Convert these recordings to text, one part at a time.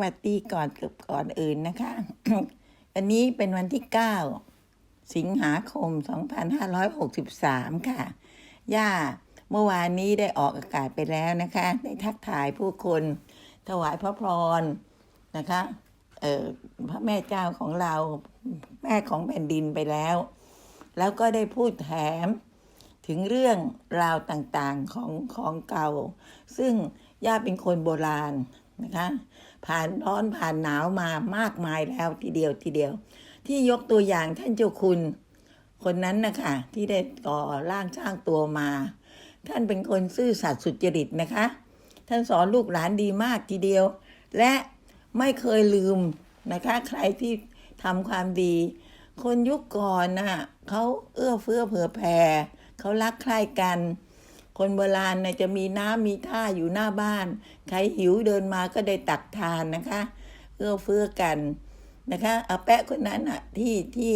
วัสดีก่อนเกือบก่อนอื่นนะคะ วันนี้เป็นวันที่ 9 สิงหาคม 2563 ค่ะ ย่าเมื่อวานนี้ได้ออกอากาศไปแล้วนะคะ ได้ทักทายผู้คนถวายพระพรนะคะเอ่อพระแม่เจ้าของเราแม่ของแผ่นดินไปแล้ว แล้วก็ได้พูดแถมถึงเรื่องราวต่างๆของของเก่า ซึ่งย่าเป็นคนโบราณ นะคะ ผ่านร้อนผ่านหนาวมามากมายแล้วทีเดียวทีเดียว ที่ยกตัวอย่างท่านเจ้าคุณคนนั้นนะคะที่ได้ก่อร่างสร้างตัวมา ท่านเป็นคนซื่อสัตย์สุจริตนะคะ ท่านสอนลูกหลานดีมากทีเดียว และไม่เคยลืมนะคะ ใครที่ทำความดี คนยุคก่อนน่ะเขาเอื้อเฟื้อเผื่อแผ่เขารักใคร่กัน คนโบราณนะจะมีน้ำมีท่าอยู่หน้าบ้าน ใครหิวเดินมาก็ได้ตักทานนะคะเอื้อเฟื้อกันนะคะอาแปะคนนั้นอะที่ที่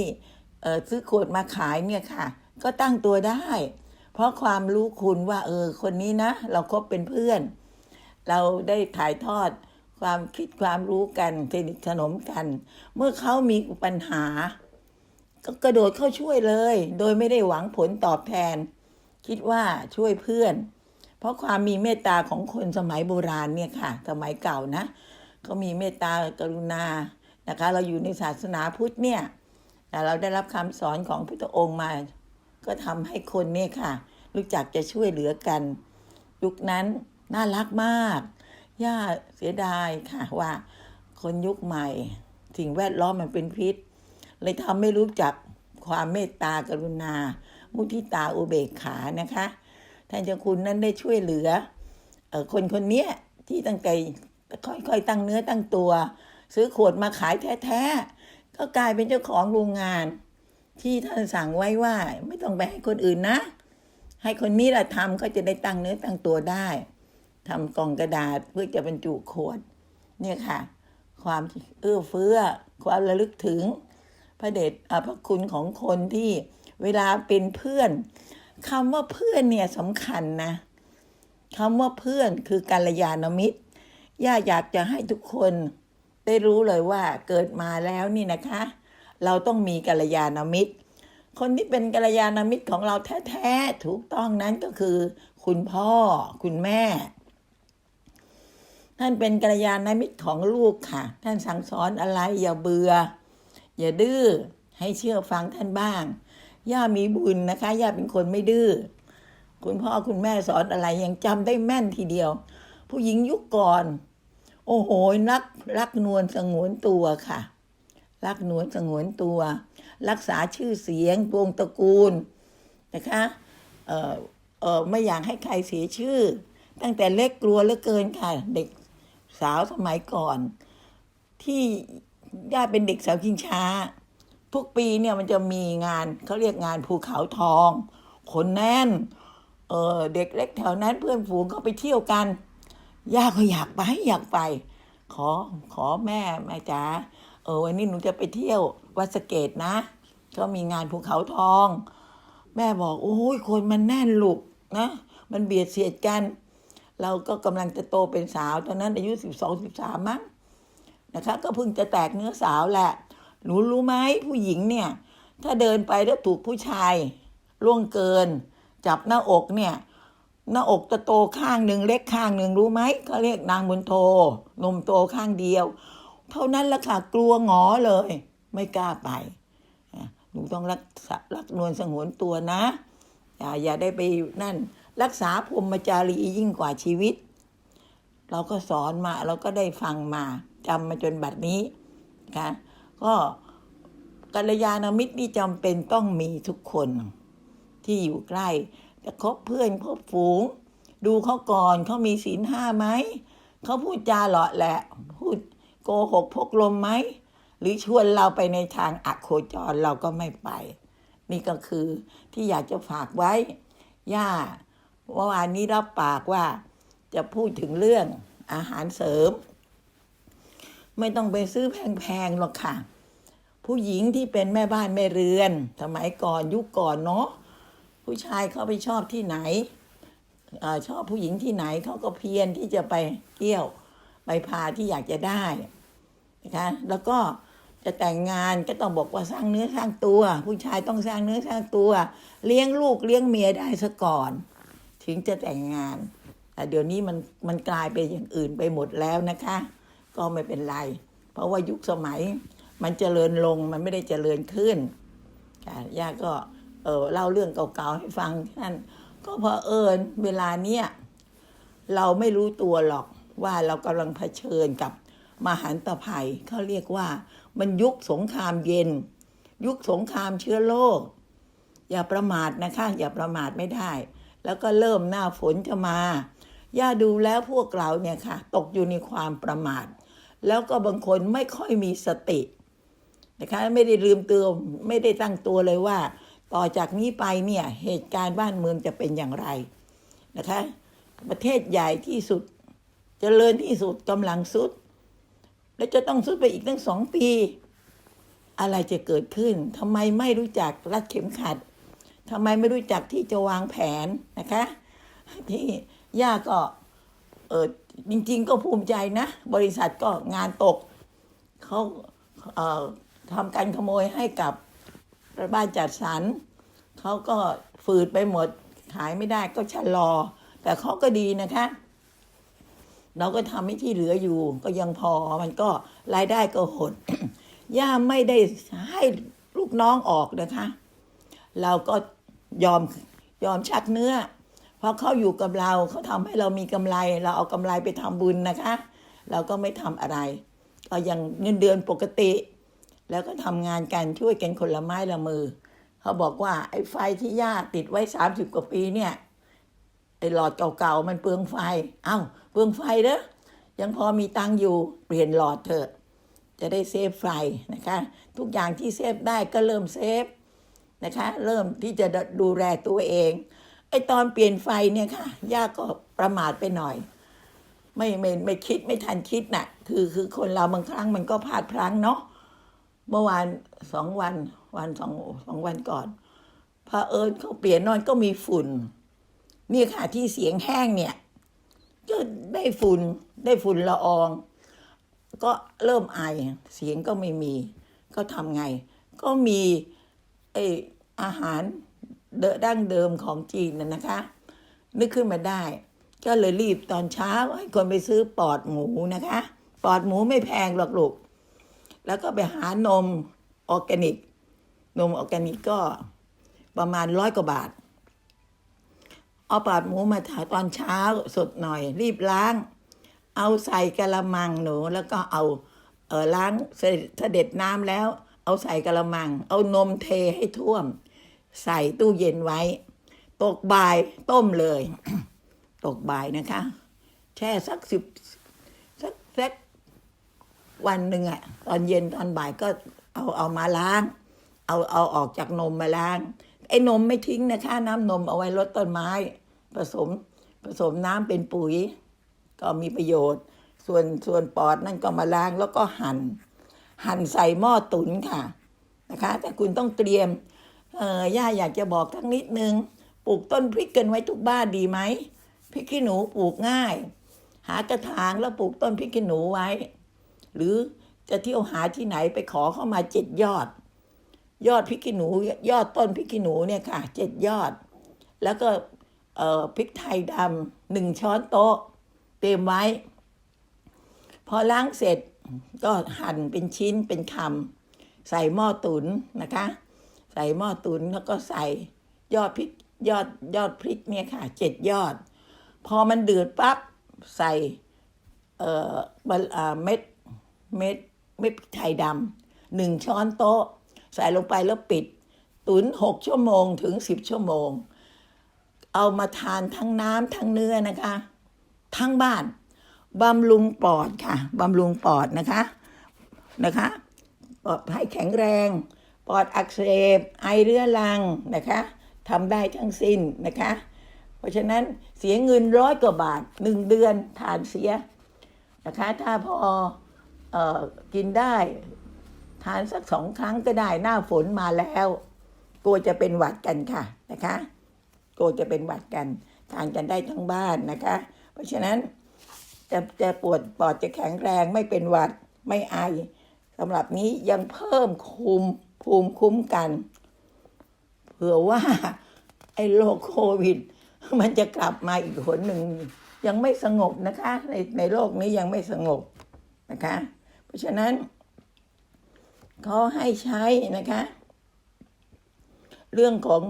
ซื้อขวดมาขายเนี่ยค่ะ ก็ตั้งตัวได้ เพราะความรู้คุณว่า เออ คนนี้นะ เราคบเป็นเพื่อน เราได้ถ่ายทอดความคิดความรู้กันสนิทสนมกัน เมื่อเขามีปัญหา ก็กระโดดเข้าช่วยเลย โดยไม่ได้หวังผลตอบแทน คิดว่าช่วยเพื่อน เพราะความมีเมตตาของคนสมัยโบราณเนี่ยค่ะ สมัยเก่านะเขามีเมตตากรุณานะคะ เราอยู่ในศาสนาพุทธเนี่ยแต่เราได้รับคำสอนของพุทธองค์มา ก็ทำให้คนเนี่ยค่ะ รู้จักจะช่วยเหลือกัน ยุคนั้นน่ารักมาก ย่าเสียดายค่ะว่า คนยุคใหม่สิ่งแวดล้อมมันเป็นพิษ เลยทำไม่รู้จักความเมตตากรุณา มุทิตาอุเบกขานะคะท่านเจ้าคุณนั้นได้ช่วยเหลืออคนคนนี้ที่ตั้งใจค่อยๆตั้งเนื้อตั้งตัว ซื้อขวดมาขายแท้ๆก็กลายเป็นเจ้าของโรงงาน ที่ท่านสั่งไว้ว่าไม่ต้องไปให้คนอื่นนะ ให้คนนี้แหละทำก็จะได้ตั้งเนื้อตั้งตัวได้ทำกล่องกระดาษเพื่อจะบรรจุขวดเนี่ยค่ะ ความเอื้อเฟื้อ ความระลึกถึงพระเดชอะพระคุณของคนที่ เวลาเป็นเพื่อนคำว่าเพื่อนเนี่ยสำคัญนะคำว่าเพื่อนคือกัลยาณมิตร ย่าอยากจะให้ทุกคนได้รู้เลยว่าเกิดมาแล้วนี่นะคะ เราต้องมีกัลยาณมิตร คนที่เป็นกัลยาณมิตรของเราแท้ๆถูกต้องนั้นก็คือ คุณพ่อคุณแม่ ท่านเป็นกัลยาณมิตรของลูกค่ะ ท่านสั่งสอนอะไรอย่าเบื่อ อย่าดื้อให้เชื่อฟังท่านบ้าง ย่ามีบุญนะคะ ย่าเป็นคนไม่ดื้อ คุณพ่อคุณแม่สอนอะไรยังจำได้แม่นทีเดียว ผู้หญิงยุคก่อน โอ้โหรักรักนวลสงวนตัวค่ะ รักนวลสงวนตัว รักษาชื่อเสียงวงตระกูลนะคะเออเออไม่อยากให้ใครเสียชื่อ ตั้งแต่เล็กกลัวเหลือเกินค่ะ เด็กสาวสมัยก่อน ที่ย่าเป็นเด็กสาวกิงช้า ทุกปีเนี่ยมันจะมีงานเขาเรียกงานภูเขาทอง คนแน่น เออเด็กเล็กแถวนั้นเพื่อนฝูงเขาไปเที่ยวกัน ย่าก็อยากไปอยากไป ขอขอแม่แม่จ๋าเออวันนี้หนูจะไปเที่ยววัดสะเกตนะ ก็มีงานภูเขาทอง แม่บอกโอ้ยคนมันแน่นลูกนะ มันเบียดเสียดกัน เราก็กำลังจะโตเป็นสาวตอนนั้นอายุสิบสองสิบสามมั้งนะคะ ก็เพิ่งจะแตกเนื้อสาวแหละ หนูรู้ไหมผู้หญิงเนี่ย ถ้าเดินไปแล้วถูกผู้ชายล่วงเกิน จับหน้าอกเนี่ย หน้าอกจะโตข้างหนึ่งเล็กข้างหนึ่งรู้ไหมเขาเรียกนางบุญโทนมโตข้างเดียว เท่านั้นละค่ะกลัวหงอเลย ไม่กล้าไปหนูต้องรักษารักนวลสงวนตัวนะ อย่าอย่าได้ไปนั่น รักษาพรมจารียิ่งกว่าชีวิต เราก็สอนมาเราก็ได้ฟังมาจำมาจนบัดนี้นะคะ ก็กัลยาณมิตรนี่จำเป็นต้องมีทุกคนที่อยู่ใกล้จะคบเพื่อนคบฝูง ดูเขาก่อนเขามีศีลห้าไหมเขาพูดจาหลาะแหละ พูดโกหกพกลมไหม หรือชวนเราไปในทางอักโคจรเราก็ไม่ไป นี่ก็คือที่อยากจะฝากไว้ ย่าเมื่อวานนี้รับปากว่าจะพูดถึงเรื่องอาหารเสริม ไม่ต้องไปซื้อแพงๆหรอกค่ะ ผู้หญิงที่เป็นแม่บ้านแม่เรือน สมัยก่อนยุคก่อนเนาะผู้ชายเขาไปชอบที่ไหนอชอบผู้หญิงที่ไหนเขาก็เพียรที่จะไปเกี่ยวใบพาที่อยากจะได้นะคะแล้วก็จะแต่งงานก็ต้องบอกว่าสร้างเนื้อสร้างตัว ผู้ชายต้องสร้างเนื้อสร้างตัว เลี้ยงลูกเลี้ยงเมียได้ซะก่อน ถึงจะแต่งงานแต่เดี๋ยวนี้มันมันกลายเป็นอย่างอื่นไปหมดแล้วนะคะ ก็ไม่เป็นไร เพราะว่ายุคสมัยมันเจริญลงมันไม่ได้เจริญขึ้นค่ะย่าก็เออเล่าเรื่องเก่าๆให้ฟังท่านก็เพอเอิญเวลาเนี้ยเราไม่รู้ตัวหรอกว่าเรากำลังเผชิญกับมหันตภัยเขาเรียกว่ามันยุคสงครามเย็น ยุคสงครามเชื้อโรคอย่าประมาทนะคะ อย่าประมาทไม่ได้ แล้วก็เริ่มหน้าฝนจะมา ย่าดูแล้วพวกเราเนี่ยค่ะ ตกอยู่ในความประมาท แล้วก็บางคนไม่ค่อยมีสตินะคะไม่ได้ลืมตัวไม่ได้ตั้งตัวเลยว่า ต่อจากนี้ไปเนี่ยเหตุการณ์บ้านเมืองจะเป็นอย่างไรนะคะประเทศใหญ่ที่สุดจเจริญที่สุดกำลังสุด และจะต้องสุดไปอีกตั้งสองปี อะไรจะเกิดขึ้นทำไมไม่รู้จักรัดเข็มขัดทำไมไม่รู้จักที่จะวางแผนนะคะ ที่ย่าก็เออ จริง ๆ ก็ภูมิใจนะ บริษัทก็งานตกเขาเทำการขโมยให้กับบ้านจัดสรรเขาก็ฝืดไปหมดขายไม่ได้ก็ชะลอ แต่เขาก็ดีนะคะ เราก็ทำให้ที่เหลืออยู่ ก็ยังพอมันก็รายได้ก็หด ย่าไม่ได้ให้ลูกน้องออกนะคะ เราก็ยอมยอมชักเนื้อ เพราะเขาอยู่กับเราเขาทำให้เรามีกำไร เราเอากำไรไปทำบุญนะคะ เราก็ไม่ทำอะไรก็ยังเงินเดือนปกติ แล้วก็ทำงานกันช่วยกันคนละไม้ละมือ เขาบอกว่าไอ้ไฟที่ย่าติดไว้สามสิบกว่าปีเนี่ยไอ้หลอดเก่าๆมันเปลืองไฟ เอ้า เปลืองไฟเด้อยังพอมีตังค์อยู่เปลี่ยนหลอดเถอะ จะได้เซฟไฟนะคะ ทุกอย่างที่เซฟได้ก็เริ่มเซฟนะคะ เริ่มที่จะดูแลตัวเอง ไอตอนเปลี่ยนไฟเนี่ยค่ะย่าก็ประมาทไปหน่อย ไม่ไม่ไม่คิดไม่ทันคิดน่ะ คือคือคนเราบางครั้งมันก็พลาดพลั้งเนาะเมื่อวานสองวัน วันสองสองวันก่อนพอเอิญเขาเปลี่ยนนอนก็มีฝุ่นนี่ค่ะที่เสียงแห้งเนี่ยก็ได้ฝุ่นได้ฝุ่นละออง ก็เริ่มไอเสียงก็ไม่มี ก็ทำไง ก็มีไออาหาร เดอะดั้งเดิมของจีนน่ะนะคะ นึกขึ้นมาได้ ก็เลยรีบตอนเช้าให้คนไปซื้อปอดหมูนะคะ ปอดหมูไม่แพงหรอกลูกแล้วก็ไปหานมออร์แกนิก นมออร์แกนิกก็ประมาณร้อยกว่าบาท เอาปอดหมูมาถาตอนเช้าสดหน่อย รีบล้าง เอาใส่กะละมังหนู แล้วก็เอาเออล้างเสด็จน้ำแล้ว เอาใส่กะละมัง เอานมเทให้ท่วม ใส่ตู้เย็นไว้ ตกบ่ายต้มเลย ตกบ่ายนะคะ แช่สักสิบสักสักวันหนึ่งอะตอนเย็นตอนบ่ายก็เอาเอามาล้าง เอาเอาออกจากนมมาล้างไอ้นมไม่ทิ้งนะคะน้ำนมเอาไว้ลดต้นไม้ ผสมผสมน้ำเป็นปุ๋ย ก็มีประโยชน์ ส่วนส่วนปอดนั่นก็มาล้างแล้วก็หัน่นหั่นใส่หม้อตุ๋นค่ะนะคะ แต่คุณต้องเตรียม เออย่าอยากจะบอกทั้งนิดนึง ปลูกต้นพริกกันไว้ทุกบ้านดีไหมพริกขี้หนูปลูกง่าย หากระถางแล้วปลูกต้นพริกขี้หนูไว้ หรือจะเที่ยวหาที่ไหนไปขอเข้ามาเจ็ดยอด ยอดพริกขี้หนู ยอดต้นพริกขี้หนูเนี่ยค่ะเจ็ดยอด แล้วก็พริกไทยดำหนึ่งช้อนโต๊ะเตรียมไว้ พอล้างเสร็จก็หั่นเป็นชิ้นเป็นคำใส่หม้อตุ๋นนะคะ ส่หม้อตุนแล้วก็ใส่ยอดพริกยอดยอดพริกเนี่ยค่ะเจ็ดยอด พอมันเดือดปั๊บใส่เอ่อเม็ดเม็ดเม็ดพริกไทยดำหนึ่งช้อนโต๊ะ ใส่ลงไปแล้วปิด ตุนหกชั่วโมงถึงสิบชั่วโมง เอามาทานทั้งน้ำทั้งเนื้อนะคะ ทั้งบ้านบำรุงปอดค่ะบำรุงปอดนะคะนะคะปลอดให้แข็งแรง ปอดอักเสบไอเรื้อรังนะคะทำได้ทั้งสิ้นนะคะ เพราะฉะนั้นเสียเงินร้อยกว่าบาทหนึ่งเดือนทานเสียนะคะ ถ้าพอออกินได้ทานสักสองครั้งก็ได้หน้าฝนมาแล้วกลัวจะเป็นหวัดกันค่ะนะคะกลัวจะเป็นหวัดกัน ทานกันได้ทั้งบ้านนะคะ เพราะฉะนั้นจะจะปวดปอดจะแข็งแรงไม่เป็นหวัดไม่ไอสำหรับนี้ยังเพิ่มคุม ภูมิคุ้มกัน เผื่อว่า ไอ้โรคโควิด มันจะกลับมาอีกหนหนึ่ง ยังไม่สงบนะคะ ในในโลกนี้ยังไม่สงบนะคะ เพราะฉะนั้นเขาให้ใช้นะคะ เรื่องของ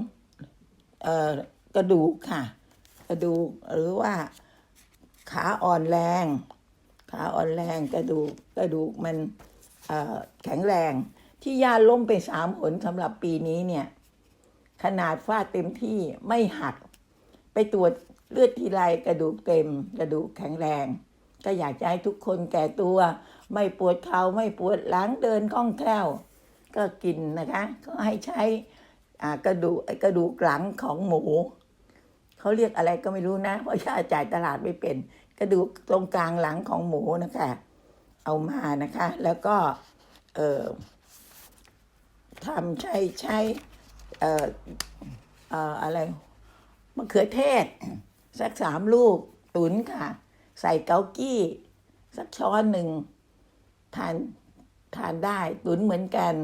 ออกระดูกค่ะ กระดูกหรือว่าขาอ่อนแรงขาอ่อนแรงกระดูกกระดูกมันแข็งแรง ที่ย่าล้มไปสามหนสำหรับปีนี้เนี่ย ขนาดฟาดเต็มที่ไม่หัก ไปตรวจเลือดทีไรกระดูกเต็ม กระดูกแข็งแรง ก็อยากจะให้ทุกคนแก่ตัว ไม่ปวดเข่าไม่ปวดหลังเดินคล่องแคล่ว ก็กินนะคะ ก็ให้ใช้กระดูกกระดูกหลังของหมูเขาเรียกอะไรก็ไม่รู้นะ เพราะย่าจ่ายตลาดไม่เป็น กระดูกตรงกลางหลังของหมูนะคะ เอามานะคะ แล้วก็เออ ทำใช้ใช้เอ่อเอ่ออะไรมะเขือเทศ สักสามลูกตุนค่ะ ใส่เกากี้ สักช้อนหนึ่งทานทานได้ตุนเหมือนกัน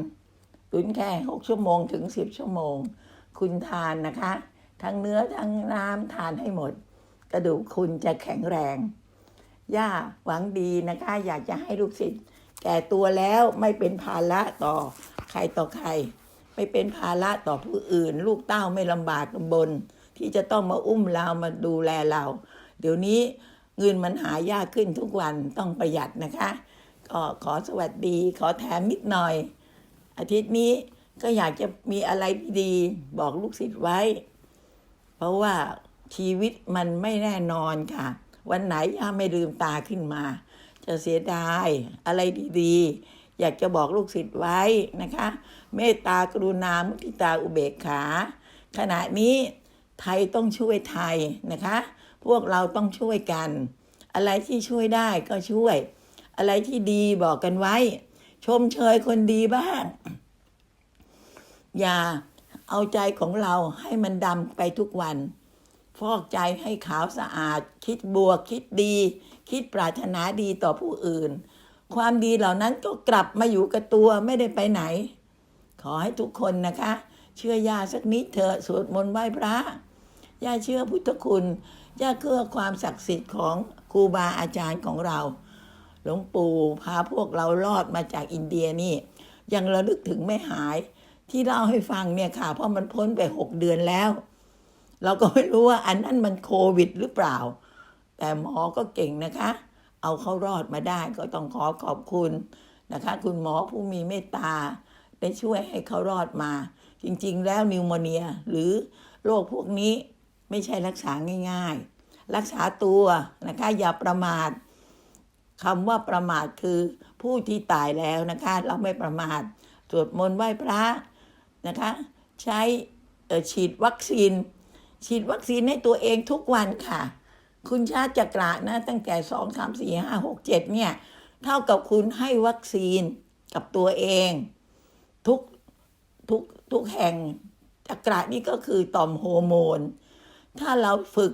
ตุนแค่หกชั่วโมงถึงสิบชั่วโมง คุณทานนะคะ ทั้งเนื้อทั้งน้ำทานให้หมด กระดูกคุณจะแข็งแรง ย่าหวังดีนะคะ อยากจะให้ลูกศิษย์แก่ตัวแล้วไม่เป็นภาระต่อ ใครต่อใคร ไม่เป็นภาระต่อผู้อื่น ลูกเต้าไม่ลำบากลำบน ที่จะต้องมาอุ้มเรามาดูแลเรา เดี๋ยวนี้เงินมันหายากขึ้นทุกวันต้องประหยัดนะคะก็ขอสวัสดีขอแถมนิดหน่อย อาทิตย์นี้ก็อยากจะมีอะไรดีๆบอกลูกศิษย์ไว้ เพราะว่าชีวิตมันไม่แน่นอนค่ะ วันไหนย่าไม่ลืมตาขึ้นมา จะเสียดายอะไรดีๆ อยากจะบอกลูกศิษย์ไว้นะคะ เมตตากรุณามุทิตาอุเบกขา ขณะนี้ไทยต้องช่วยไทยนะคะ พวกเราต้องช่วยกัน อะไรที่ช่วยได้ก็ช่วย อะไรที่ดีบอกกันไว้ ชมเชยคนดีบ้าง อย่าเอาใจของเราให้มันดำไปทุกวัน ฟอกใจให้ขาวสะอาด คิดบวกคิดดี คิดปรารถนาดีต่อผู้อื่น ความดีเหล่านั้นก็กลับมาอยู่กับตัวไม่ได้ไปไหน ขอให้ทุกคนนะคะ เชื่อยาสักนิดเถอะสวดมนต์ไหว้พระย่าเชื่อพุทธคุณย่าเชื่อความศักดิ์สิทธิ์ของครูบาอาจารย์ของเรา หลวงปู่พาพวกเรารอดมาจากอินเดียนี่ ยังระลึกถึงไม่หาย ที่เล่าให้ฟังเนี่ยค่ะ เพราะมันพ้นไปหกเดือนแล้ว เราก็ไม่รู้ว่าอันนั้นมันโควิดหรือเปล่า แต่หมอก็เก่งนะคะ เอาเขารอดมาได้ก็ต้องขอขอบคุณนะคะ คุณหมอผู้มีเมตตา ได้ช่วยให้เขารอดมา จริงๆ แล้วนิวโมเนีย หรือโรคพวกนี้ไม่ใช่รักษาง่าย ๆ รักษาตัวนะคะอย่าประมาทคำว่าประมาทคือผู้ที่ตายแล้วนะคะ เราไม่ประมาทสวดมนต์ไหว้พระนะคะ ใช้ฉีดวัคซีน ฉีดวัคซีนให้ตัวเองทุกวันค่ะ คุณชาติจักระนะ ตั้งแต่สองสามสี่ห้าหกเจ็ดเนี่ย เท่ากับคุณให้วัคซีนกับตัวเอง ทุกทุกทุกแห่งจักระนี่ก็คือต่อมโฮอร์โมน ถ้าเราฝึก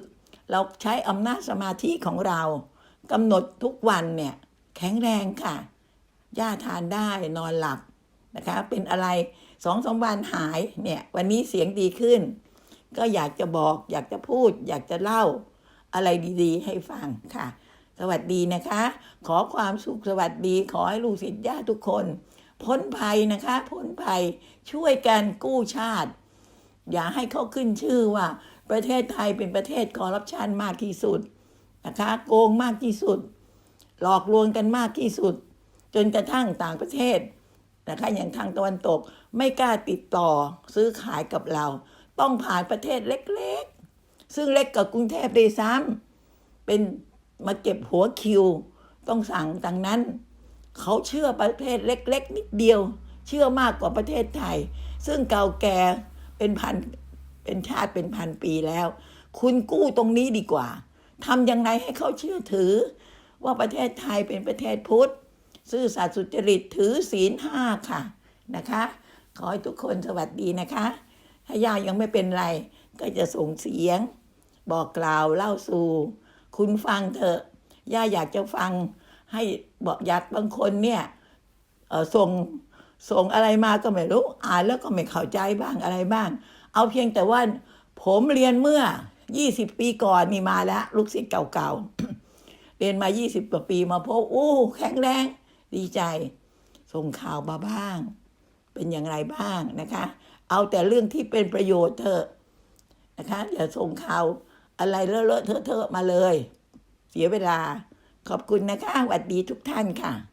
เราใช้อำนาจสมาธิของเรากำหนดทุกวันเนี่ยแข็งแรงค่ะย่าทานได้นอนหลับนะคะ เป็นอะไรสองสามวันหายเนี่ย วันนี้เสียงดีขึ้น ก็อยากจะบอก อยากจะพูด อยากจะเล่า อะไรดีๆ ให้ฟังค่ะ สวัสดีนะคะ ขอความสุขสวัสดี ขอให้ลูกศิษย์ญาติทุกคน พ้นภัยนะคะพ้นภัยช่วยกันกู้ชาติ อย่าให้เขาขึ้นชื่อว่า ประเทศไทยเป็นประเทศคอร์รัปชันมากที่สุดนะคะ โกงมากที่สุด หลอกลวงกันมากที่สุด จนกระทั่งต่างประเทศนะคะอย่างทางตะวันตกไม่กล้าติดต่อซื้อขายกับเรา ต้องผ่านประเทศเล็กๆ ซึ่งเล็กกว่ากรุงเทพเลยซ้ำเป็นมาเก็บหัวคิว ต้องสั่งดังนั้น เขาเชื่อประเทศเล็ก ๆ นิดเดียว เชื่อมากกว่าประเทศไทย ซึ่งเก่าแก่เป็นพันเป็นชาติเป็นพันปีแล้ว คุณกู้ตรงนี้ดีกว่าทำยังไงให้เขาเชื่อถือ ว่าประเทศไทยเป็นประเทศพุทธซื่อสัตย์สุจริตถือศีลห้าค่ะนะคะ ขอให้ทุกคนสวัสดีนะคะ ถ้ายายังไม่เป็นไรก็จะส่งเสียง บอกกล่าวเล่าสู่ คุณฟังเถอะย่าอยากจะฟังให้บอกอยากบางคนเนี่ยส่งส่งอะไรมาก็ไม่รู้อ่านแล้วก็ไม่เข้าใจบ้างอะไรบ้าง เอาเพียงแต่ว่าผมเรียนเมื่อ 20 ปีก่อนนี่มาแล้วลูกศิษย์เก่าๆ เรียนมา 20กว่าปีมาพบอู้แข็งแรง ดีใจ ส่งข่าวมาบ้าง เป็นอย่างไรบ้างนะคะ เอาแต่เรื่องที่เป็นประโยชน์เถอะนะคะอย่าส่งข่าว อะไรเลอะๆเทอะๆมาเลย เสียเวลา ขอบคุณนะคะสวัสดีทุกท่านค่ะ